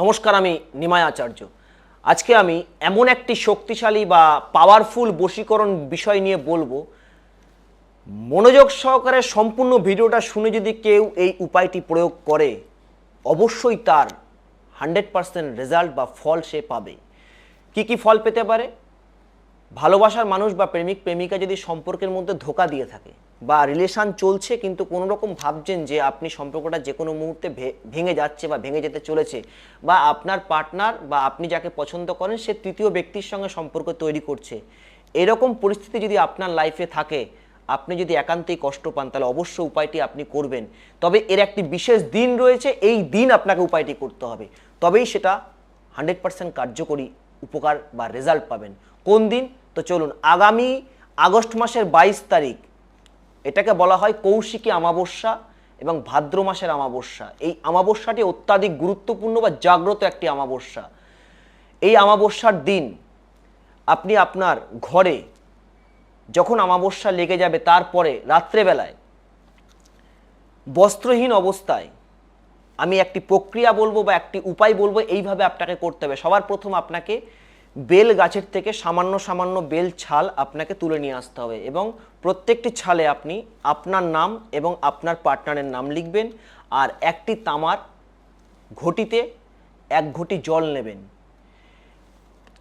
নমস্কার, আমি নিমায় আচার্য আজকে আমি এমন একটি শক্তিশালী বা পাওয়ারফুল বশীকরণ বিষয় নিয়ে বলব। মনোযোগ সহকারে সম্পূর্ণ ভিডিওটা শুনে যদি কেউ এই উপায়টি প্রয়োগ করে, অবশ্যই তার হান্ড্রেড পার্সেন্ট রেজাল্ট বা ফল সে পাবে। কি কি ফল পেতে পারে? ভালোবাসার মানুষ বা প্রেমিক, প্রেমিকা যদি সম্পর্কের মধ্যে ধোকা দিয়ে থাকে বা রিলেশন চলছে কিন্তু কোনো রকম ভাবছেন যে আপনি সম্পর্কটা যে কোনো মুহূর্তে ভেঙে যাচ্ছে বা ভেঙে যেতে চলেছে বা আপনার পার্টনার বা আপনি যাকে পছন্দ করেন সে তৃতীয় ব্যক্তির সঙ্গে সম্পর্ক তৈরি করছে। এরকম পরিস্থিতি যদি আপনার লাইফে থাকে, আপনি যদি একান্তই কষ্ট পান, তাহলে অবশ্য উপায়টি আপনি করবেন। তবে এর একটি বিশেষ দিন রয়েছে, এই দিন আপনাকে উপায়টি করতে হবে। তবেই সেটা হান্ড্রেড পার্সেন্ট কার্যকরী উপকার বা রেজাল্ট পাবেন। কোন দিন? তো চলুন, আগামী আগস্ট মাসের বাইশ তারিখ, এটাকে বলা হয় কৌশিকী আমাবস্যা এবং ভাদ্র মাসের আমাবস্যা এই অমাবস্যাটি অত্যাধিক গুরুত্বপূর্ণ বা জাগ্রত একটি অমাবস্যা। এই অমাবস্যার দিন আপনি আপনার ঘরে যখন আমাবস্যা লেগে যাবে, তারপরে রাত্রেবেলায় বস্ত্রহীন অবস্থায় আমি একটি প্রক্রিয়া বলব বা একটি উপায় বলব, এইভাবে আপনাকে করতে হবে। সবার প্রথম আপনাকে বেল গাছের থেকে সামান্য সামান্য বেল ছাল আপনাকে তুলে নিয়ে আসতে হবে এবং প্রত্যেকটি ছালে আপনি আপনার নাম এবং আপনার পার্টনারের নাম লিখবেন আর একটি তামার ঘটিতে এক ঘটি জল নেবেন।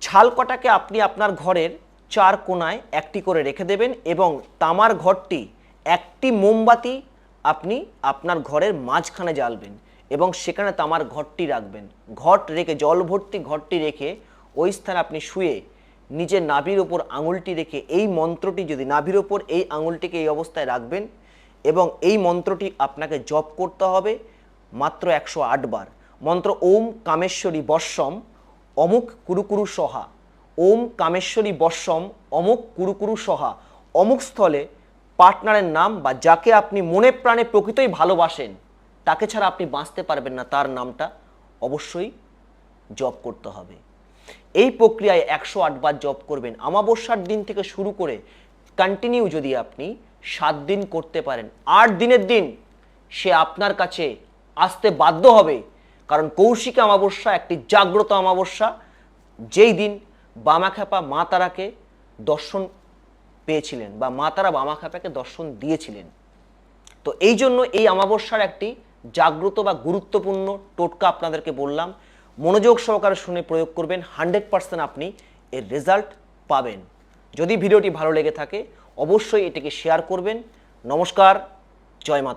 ছাল কটাকে আপনি আপনার ঘরের চার কোণায় একটি করে রেখে দেবেন এবং তামার ঘরটি একটি মোমবাতি আপনি আপনার ঘরের মাঝখানে জ্বালবেন এবং সেখানে তামার ঘরটি রাখবেন। ঘট রেখে জল ভর্তি ঘরটি রেখে ওই স্থানে আপনি শুয়ে নিজের নাভির ওপর আঙুলটি রেখে এই মন্ত্রটি যদি নাভির ওপর এই আঙুলটিকে এই অবস্থায় রাখবেন এবং এই মন্ত্রটি আপনাকে জপ করতে হবে মাত্র একশো বার। মন্ত্র ওম কামেশ্বরী বর্ষম অমুক কুরুকুরু সহা। ওম কামেশ্বরী বর্ষম অমুক কুরুকুরু সহা। অমুক স্থলে পার্টনারের নাম বা যাকে আপনি মনে প্রাণে প্রকৃতই ভালোবাসেন, তাকে ছাড়া আপনি বাঁচতে পারবেন না, তার নামটা অবশ্যই জপ করতে হবে। এই প্রক্রিয়ায় একশো আট বার জপ করবেন। অমাবস্যার দিন থেকে শুরু করে কন্টিনিউ যদি আপনি সাত দিন করতে পারেন, আট দিনের দিন সে আপনার কাছে আসতে বাধ্য হবে। কারণ কৌশিক অমাবস্যা একটি জাগ্রত অমাবস্যা। যেই দিন বামাখ্যাপা মা তারাকে দর্শন পেয়েছিলেন বা মা তারা বামাখ্যাপাকে দর্শন দিয়েছিলেন। তো এই জন্য এই অমাবস্যার একটি জাগ্রত বা গুরুত্বপূর্ণ টোটকা আপনাদেরকে বললাম। মনোযোগ সহকারে শুনে প্রয়োগ করবেন, হান্ড্রেড পার্সেন্ট আপনি এর রেজাল্ট পাবেন। যদি ভিডিওটি ভালো লেগে থাকে, অবশ্যই এটিকে শেয়ার করবেন। নমস্কার, জয় মাতা।